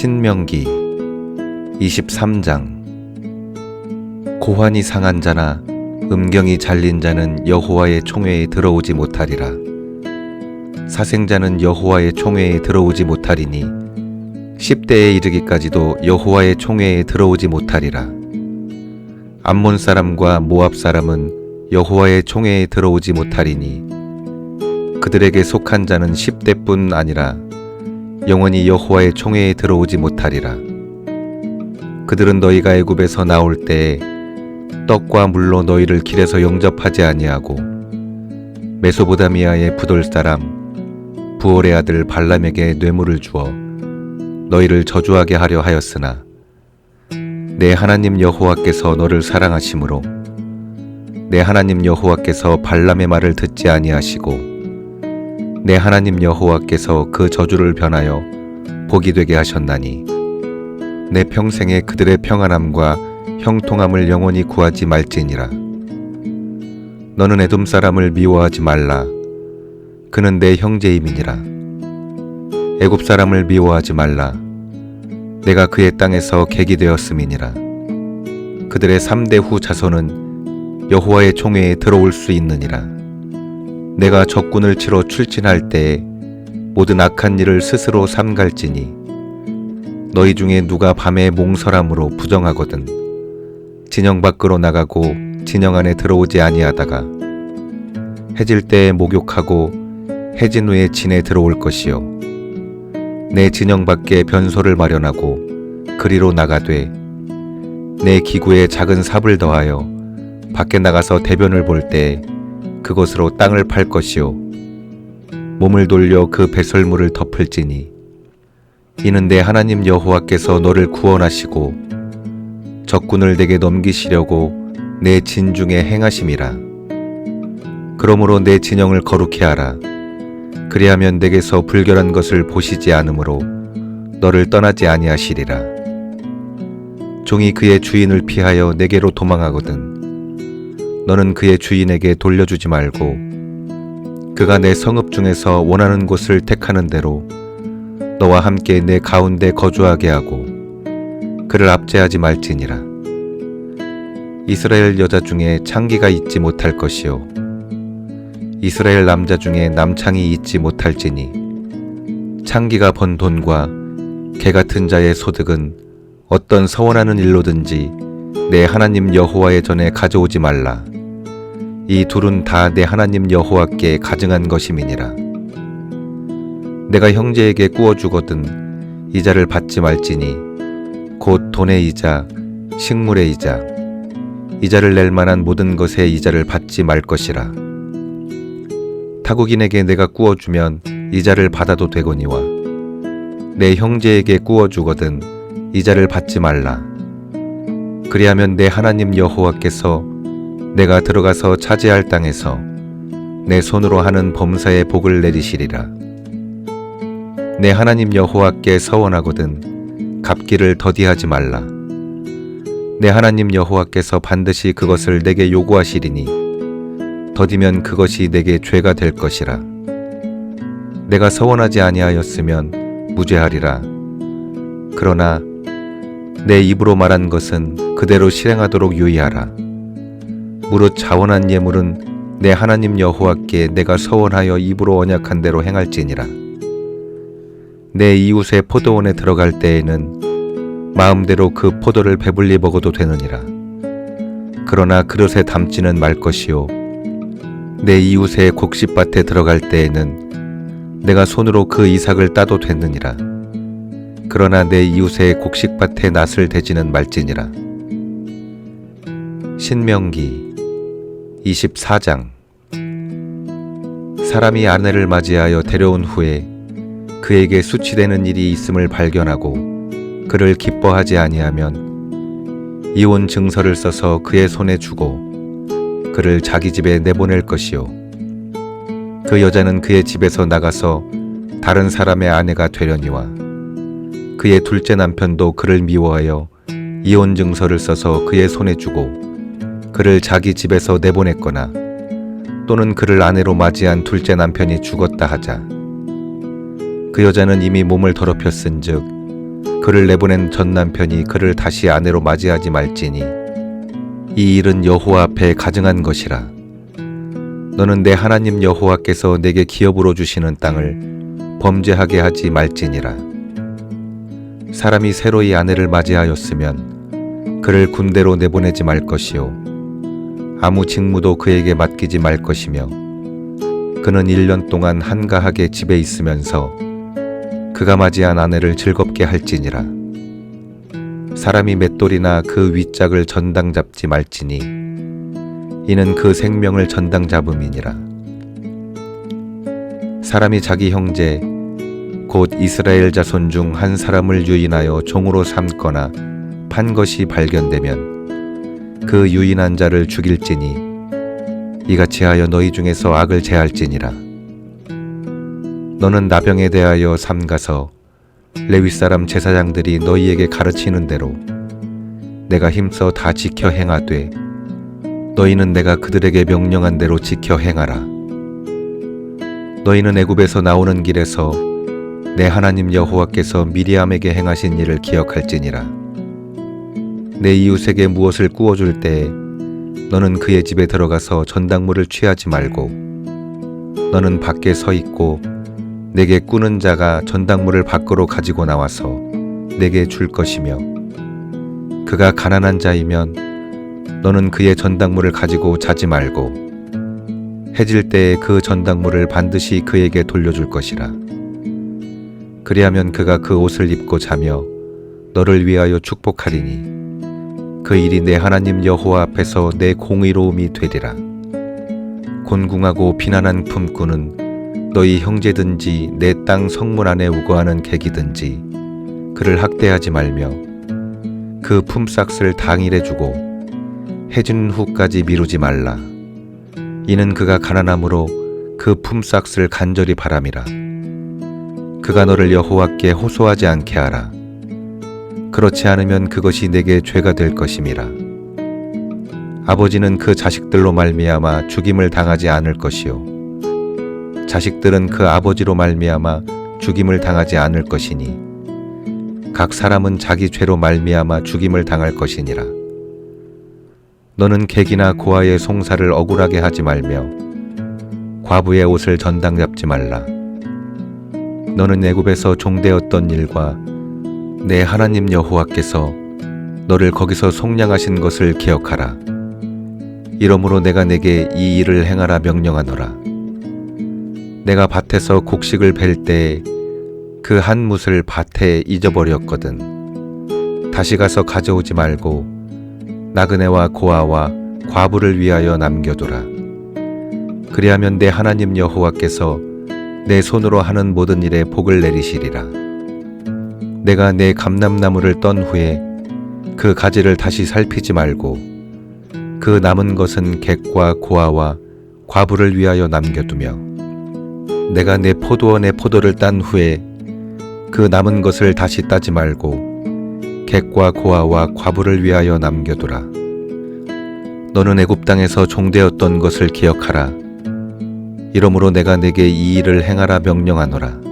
신명기 23장. 고환이 상한 자나 음경이 잘린 자는 여호와의 총회에 들어오지 못하리라. 사생자는 여호와의 총회에 들어오지 못하리니 10대에 이르기까지도 여호와의 총회에 들어오지 못하리라. 암몬 사람과 모압 사람은 여호와의 총회에 들어오지 못하리니 그들에게 속한 자는 10대뿐 아니라 영원히 여호와의 총회에 들어오지 못하리라. 그들은 너희가 애굽에서 나올 때에 떡과 물로 너희를 길에서 영접하지 아니하고 메소보다미아의 부돌 사람 부올의 아들 발람에게 뇌물을 주어 너희를 저주하게 하려 하였으나 내 하나님 여호와께서 너를 사랑하심으로 내 하나님 여호와께서 발람의 말을 듣지 아니하시고 내 하나님 여호와께서 그 저주를 변하여 복이 되게 하셨나니 내 평생에 그들의 평안함과 형통함을 영원히 구하지 말지니라. 너는 에돔 사람을 미워하지 말라. 그는 내 형제임이니라. 애굽 사람을 미워하지 말라. 내가 그의 땅에서 객이 되었음이니라. 그들의 3대 후 자손은 여호와의 총회에 들어올 수 있느니라 내가 적군을 치러 출진할 때에 모든 악한 일을 스스로 삼갈지니 너희 중에 누가 밤에 몽설함으로 부정하거든 진영 밖으로 나가고 진영 안에 들어오지 아니하다가 해질 때에 목욕하고 해진 후에 진에 들어올 것이요. 내 진영 밖에 변소를 마련하고 그리로 나가되 내 기구에 작은 삽을 더하여 밖에 나가서 대변을 볼때 그것으로 땅을 팔 것이요. 몸을 돌려 그 배설물을 덮을지니. 이는 내 하나님 여호와께서 너를 구원하시고 적군을 내게 넘기시려고 내 진중에 행하심이라. 그러므로 내 진영을 거룩히 하라. 그리하면 내게서 불결한 것을 보시지 않으므로 너를 떠나지 아니하시리라. 종이 그의 주인을 피하여 내게로 도망하거든 너는 그의 주인에게 돌려주지 말고 그가 내 성읍 중에서 원하는 곳을 택하는 대로 너와 함께 내 가운데 거주하게 하고 그를 압제하지 말지니라. 이스라엘 여자 중에 창기가 있지 못할 것이요 이스라엘 남자 중에 남창이 있지 못할지니 창기가 번 돈과 개 같은 자의 소득은 어떤 서원하는 일로든지 내 하나님 여호와의 전에 가져오지 말라. 이 둘은 다 내 하나님 여호와께 가증한 것임이니라. 내가 형제에게 꾸어 주거든 이자를 받지 말지니 곧 돈의 이자, 식물의 이자, 이자를 낼 만한 모든 것의 이자를 받지 말 것이라. 타국인에게 내가 꾸어 주면 이자를 받아도 되거니와 내 형제에게 꾸어 주거든 이자를 받지 말라. 그리하면 내 하나님 여호와께서 내가 들어가서 차지할 땅에서 내 손으로 하는 범사의 복을 내리시리라. 내 하나님 여호와께 서원하거든 갚기를 더디하지 말라. 내 하나님 여호와께서 반드시 그것을 내게 요구하시리니 더디면 그것이 내게 죄가 될 것이라. 내가 서원하지 아니하였으면 무죄하리라. 그러나 내 입으로 말한 것은 그대로 실행하도록 유의하라. 무릇 자원한 예물은 내 하나님 여호와께 내가 서원하여 입으로 언약한 대로 행할지니라. 내 이웃의 포도원에 들어갈 때에는 마음대로 그 포도를 배불리 먹어도 되느니라. 그러나 그릇에 담지는 말 것이요. 내 이웃의 곡식밭에 들어갈 때에는 내가 손으로 그 이삭을 따도 됐느니라. 그러나 내 이웃의 곡식밭에 낫을 대지는 말지니라. 신명기 24장. 사람이 아내를 맞이하여 데려온 후에 그에게 수치되는 일이 있음을 발견하고 그를 기뻐하지 아니하면 이혼 증서를 써서 그의 손에 주고 그를 자기 집에 내보낼 것이요. 그 여자는 그의 집에서 나가서 다른 사람의 아내가 되려니와 그의 둘째 남편도 그를 미워하여 이혼 증서를 써서 그의 손에 주고 그를 자기 집에서 내보냈거나 또는 그를 아내로 맞이한 둘째 남편이 죽었다 하자. 그 여자는 이미 몸을 더럽혔은즉 그를 내보낸 전 남편이 그를 다시 아내로 맞이하지 말지니 이 일은 여호와 앞에 가증한 것이라. 너는 내 하나님 여호와께서 내게 기업으로 주시는 땅을 범죄하게 하지 말지니라. 사람이 새로이 아내를 맞이하였으면 그를 군대로 내보내지 말 것이요 아무 직무도 그에게 맡기지 말 것이며 그는 1년 동안 한가하게 집에 있으면서 그가 맞이한 아내를 즐겁게 할지니라. 사람이 맷돌이나 그 윗짝을 전당 잡지 말지니 이는 그 생명을 전당 잡음이니라. 사람이 자기 형제 곧 이스라엘 자손 중 한 사람을 유인하여 종으로 삼거나 판 것이 발견되면 그 유인한 자를 죽일지니 이같이 하여 너희 중에서 악을 제할지니라. 너는 나병에 대하여 삼가서 레위 사람 제사장들이 너희에게 가르치는 대로 내가 힘써 다 지켜 행하되 너희는 내가 그들에게 명령한 대로 지켜 행하라. 너희는 애굽에서 나오는 길에서 내 하나님 여호와께서 미리암에게 행하신 일을 기억할지니라. 내 이웃에게 무엇을 구워줄 때에 너는 그의 집에 들어가서 전당물을 취하지 말고 너는 밖에 서 있고 내게 꾸는 자가 전당물을 밖으로 가지고 나와서 내게 줄 것이며 그가 가난한 자이면 너는 그의 전당물을 가지고 자지 말고 해질 때에 그 전당물을 반드시 그에게 돌려줄 것이라. 그리하면 그가 그 옷을 입고 자며 너를 위하여 축복하리니 그 일이 내 하나님 여호와 앞에서 내 공의로움이 되리라. 곤궁하고 비난한 품꾼은 너희 형제든지 내 땅 성문 안에 우거하는 객이든지 그를 학대하지 말며 그 품삯을 당일에 주고 해진 후까지 미루지 말라. 이는 그가 가난함으로 그 품삯을 간절히 바람이라. 그가 너를 여호와께 호소하지 않게 하라 그렇지 않으면 그것이 내게 죄가 될 것임이라. 아버지는 그 자식들로 말미암아 죽임을 당하지 않을 것이요. 자식들은 그 아버지로 말미암아 죽임을 당하지 않을 것이니 각 사람은 자기 죄로 말미암아 죽임을 당할 것이니라. 너는 객이나 고아의 송사를 억울하게 하지 말며 과부의 옷을 전당 잡지 말라. 너는 애굽에서 종되었던 일과 내 하나님 여호와께서 너를 거기서 속량하신 것을 기억하라 이러므로 내가 내게 이 일을 행하라 명령하노라 내가 밭에서 곡식을 벨 때에 그한 뭇을 밭에 잊어버렸거든. 다시 가서 가져오지 말고 나그네와 고아와 과부를 위하여 남겨두라. 그리하면 내 하나님 여호와께서 내 손으로 하는 모든 일에 복을 내리시리라. 내가 내 감람나무를 떤 후에 그 가지를 다시 살피지 말고 그 남은 것은 객과 고아와 과부를 위하여 남겨두며 내가 내 포도원의 포도를 딴 후에 그 남은 것을 다시 따지 말고 객과 고아와 과부를 위하여 남겨두라. 너는 애굽 땅에서 종되었던 것을 기억하라. 이러므로 내가 내게 이 일을 행하라 명령하노라.